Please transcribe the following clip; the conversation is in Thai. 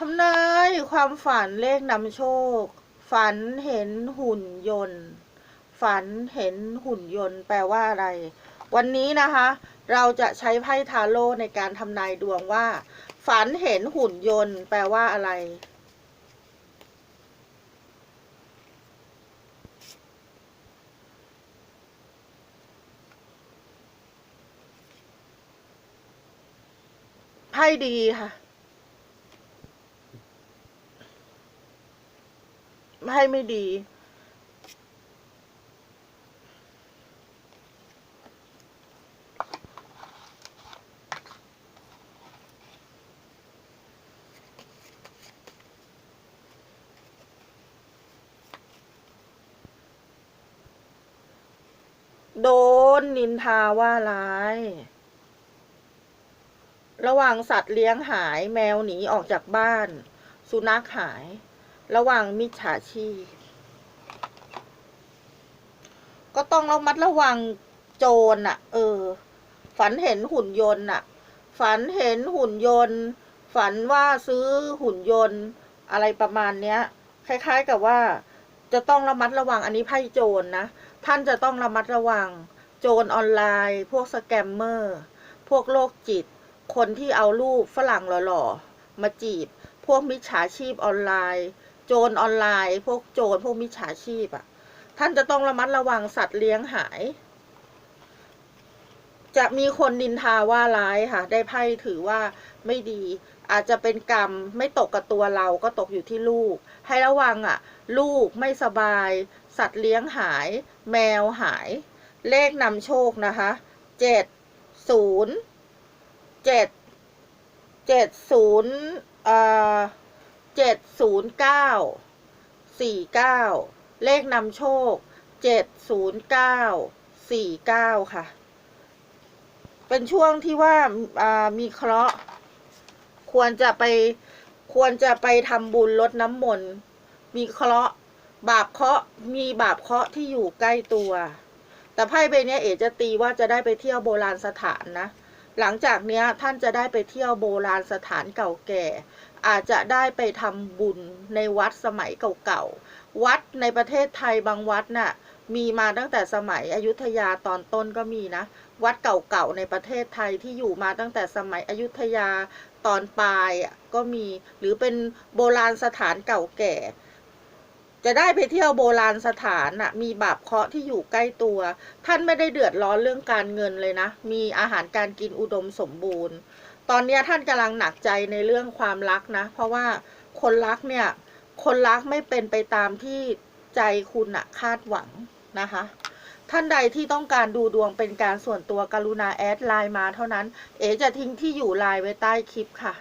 ทำนายความฝันเลขนำโชค ฝันเห็นหุ่นยนต์ ฝันเห็นหุ่นยนต์ แปลว่าอะไร วันนี้นะคะ เราจะใช้ไพ่ทาโร่ในการทำนายดวงว่า ฝันเห็นหุ่นยนต์ แปลว่าอะไร ไพ่ดีค่ะ ไพ่ไม่ดี โดนนินทาว่าร้าย ระหว่างสัตว์เลี้ยงหายแมวหนีออกจากบ้าน สุนัขหาย ระหว่างมิจฉาชีพก็ต้องระมัดระวังโจรน่ะเออ ฝันเห็นหุ่นยนต์น่ะฝันเห็นหุ่นยนต์ ฝันว่าซื้อหุ่นยนต์ อะไรประมาณเนี้ย คล้ายๆกับว่า จะต้องระมัดระวังอันนี้ไพ่โจรนะท่านจะต้องระมัดระวัง โจรออนไลน์ พวกสแกมเมอร์ พวกโรคจิต คนที่เอารูปฝรั่งหล่อๆมาจีบ พวกมิจฉาชีพออนไลน์ โจรออนไลน์ พวกโจรพวกมิจฉาชีพอะ ท่านจะต้องระมัดระวังสัตว์เลี้ยงหาย จะมีคนนินทาว่าร้ายค่ะ ได้ไพ่ถือว่าไม่ดี อาจจะเป็นกรรมไม่ตกกับตัวเราก็ตกอยู่ที่ลูก ให้ระวังอะ ลูกไม่สบาย สัตว์เลี้ยงหาย แมวหาย เลขนำโชคนะคะเจ็ดศูนย์เจ็ดเจ็ดศูนย์เอ่อ เจ็ดศูนย์เก้าสี่เก้าเลขนำโชคเจ็ดศูนย์เก้าสี่เก้าค่ะ เป็นช่วงที่ว่าามีเคราะห์ควรจะไปควรจะไปทำบุญลดน้ำมนต์มีเคราะห์บาปเคราะห์มีบาปเคราะห์ที่อยู่ใกล้ตัว แต่ไพ่ใบนี้เอ๋จะตีว่าจะได้ไปเที่ยวโบราณสถานนะ หลังจากเนี้ยท่านจะได้ไปเที่ยวโบราณสถานเก่าแก่ อาจจะได้ไปทำบุญในวัดสมัยเก่าๆ วัดในประเทศไทยบางวัดน่ะมีมาตั้งแต่สมัยอยุธยาตอนต้นก็มีนะ วัดเก่าๆในประเทศไทยที่อยู่มาตั้งแต่สมัยอยุธยาตอนปลายก็มี หรือเป็นโบราณสถานเก่าแก่ จะได้ไปเที่ยวโบราณสถานน่ะ มีบาปเคาะที่อยู่ใกล้ตัว ท่านไม่ได้เดือดร้อนเรื่องการเงินเลยนะ มีอาหารการกินอุดมสมบูรณ์ ตอนนี้ท่านกำลังหนักใจในเรื่องความรักนะ เพราะว่าคนรักเนี่ย คนรักไม่เป็นไปตามที่ใจคุณอะคาดหวังนะคะ ท่านใดที่ต้องการดูดวงเป็นการส่วนตัวกรุณาแอดไลน์มาเท่านั้น เอ๋จะทิ้งที่อยู่ไลน์ไว้ใต้คลิปค่ะ